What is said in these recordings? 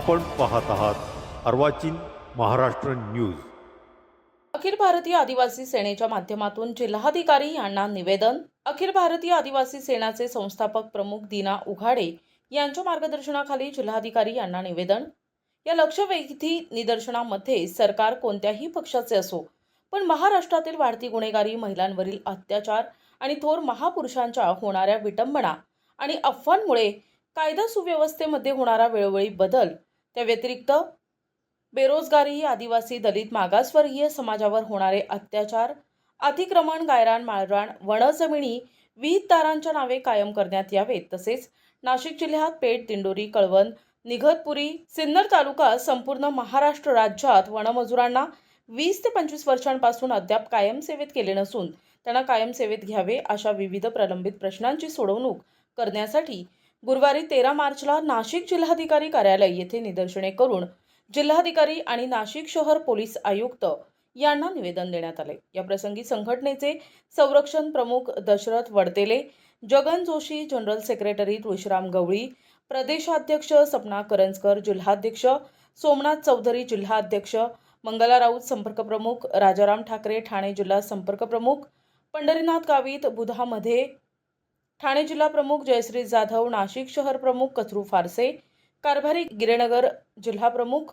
आपण पाहत आहात अर्वाचीन महाराष्ट्र न्यूज. अखिल भारतीय आदिवासी सेनेच्या माध्यमातून जिल्हाधिकारी यांना निवेदन. अखिल भारतीय आदिवासी सेनाचे संस्थापक प्रमुख दीना उघाडे यांच्या मार्गदर्शनाखाली जिल्हाधिकारी यांना निवेदन. या लक्षवेधी निदर्शनामध्ये सरकार कोणत्याही पक्षाचे असो पण महाराष्ट्रातील वाढती गुन्हेगारी महिलांवरील अत्याचार आणि थोर महापुरुषांच्या होणाऱ्या विटंबना आणि अफवांमुळे कायदा सुव्यवस्थेमध्ये होणारा वेळोवेळी बदल त्या व्यतिरिक्त बेरोजगारी आदिवासी दलित मागासवर्गीय समाजावर होणारे अत्याचार अतिक्रमण गायरान माळरान वनजमिनी विहितदारांच्या नावे कायम करण्यात यावेत. तसेच नाशिक जिल्ह्यात पेठ दिंडोरी कळवण निघतपुरी सिन्नर तालुका संपूर्ण महाराष्ट्र राज्यात वनमजुरांना वीस ते पंचवीस वर्षांपासून अद्याप कायम सेवेत केले नसून त्यांना कायम सेवेत घ्यावे अशा विविध प्रलंबित प्रश्नांची सोडवणूक करण्यासाठी गुरुवारी तेरा मार्चला नाशिक जिल्हाधिकारी कार्यालय येथे निदर्शने करून जिल्हाधिकारी आणि नाशिक शहर पोलीस आयुक्त यांना निवेदन देण्यात आले. या प्रसंगी संघटनेचे संरक्षण प्रमुख दशरथ वडतेले जगन जोशी जनरल सेक्रेटरी तुळशीराम गवळी प्रदेशाध्यक्ष सपना करंजकर जिल्हाध्यक्ष सोमनाथ चौधरी जिल्हाध्यक्ष मंगला राऊत संपर्क प्रमुख राजाराम ठाकरे ठाणे जिल्हा संपर्क प्रमुख पंढरीनाथ गावित बुधामध्ये ठाणे जिल्हा प्रमुख जयश्री जाधव नाशिक शहर प्रमुख कचरू फारसे कारभारी गिरेनगर जिल्हा प्रमुख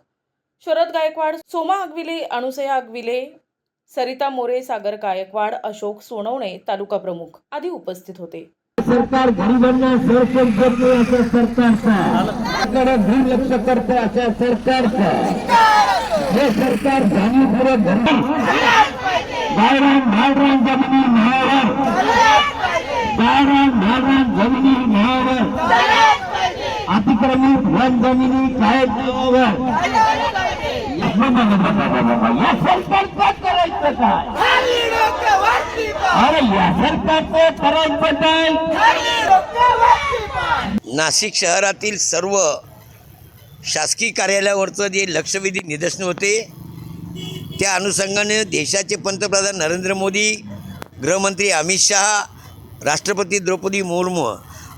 शरद गायकवाड सोमा आगविले अनुसया आगविले सरिता मोरे सागर गायकवाड अशोक सोनवणे तालुका प्रमुख आदी उपस्थित होते. सरकार गरिबांना सरपंच देत नाही असं सरकारचं दुर्लक्ष करते अशा सरकारचा हे सरकार जाणीवपूर्वक धरलं गायरान जमिनी न्यायावर गायरान जमिनी न्यायावर अतिक्रमित वन जमिनी कायद ठेवावर या सरकारचं करायचं काय? अरे या सरकारचं करायचं काय? नाशिक शहरातील सर्व शासकीय कार्यालयावरचं जे लक्षवेधी निदर्शन होते त्या अनुषंगाने देशाचे पंतप्रधान नरेंद्र मोदी गृहमंत्री अमित शहा राष्ट्रपती द्रौपदी मुर्मू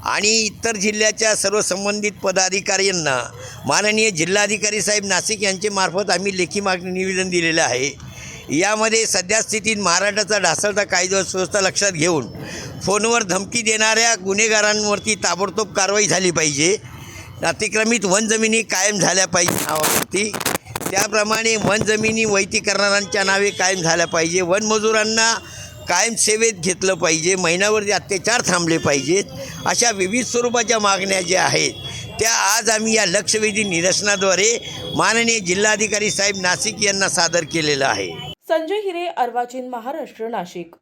आणि इतर जिल्ह्याच्या सर्व संबंधित पदाधिकाऱ्यांना माननीय जिल्हाधिकारी साहेब नाशिक यांच्यामार्फत आम्ही लेखी मागणी निवेदन दिलेलं आहे. यामध्ये सध्या स्थितीत महाराष्ट्राचा ढासळता कायदा सुव्यवस्था लक्षात घेऊन फोनवर धमकी देणाऱ्या गुन्हेगारांवरती ताबडतोब कारवाई झाली पाहिजे. अतिक्रमित वनजमिनी कायम झाल्या पाहिजे नावावरती. त्याप्रमाणे वनजमिनी वैती करणाऱ्यांच्या नावे कायम झाल्या पाहिजे. वनमजुरांना कायम सेवेत घेतलं पाहिजे महिन्यावरती अत्याचार थांबले पाहिजेत अशा विविध स्वरूपाच्या मागण्या ज्या आहेत त्या आज आम्ही या लक्षवेधी निदर्शनाद्वारे माननीय जिल्हाधिकारी साहेब नाशिक यांना सादर केलेलं आहे. संजय हिरे अर्वाचीन महाराष्ट्र नाशिक.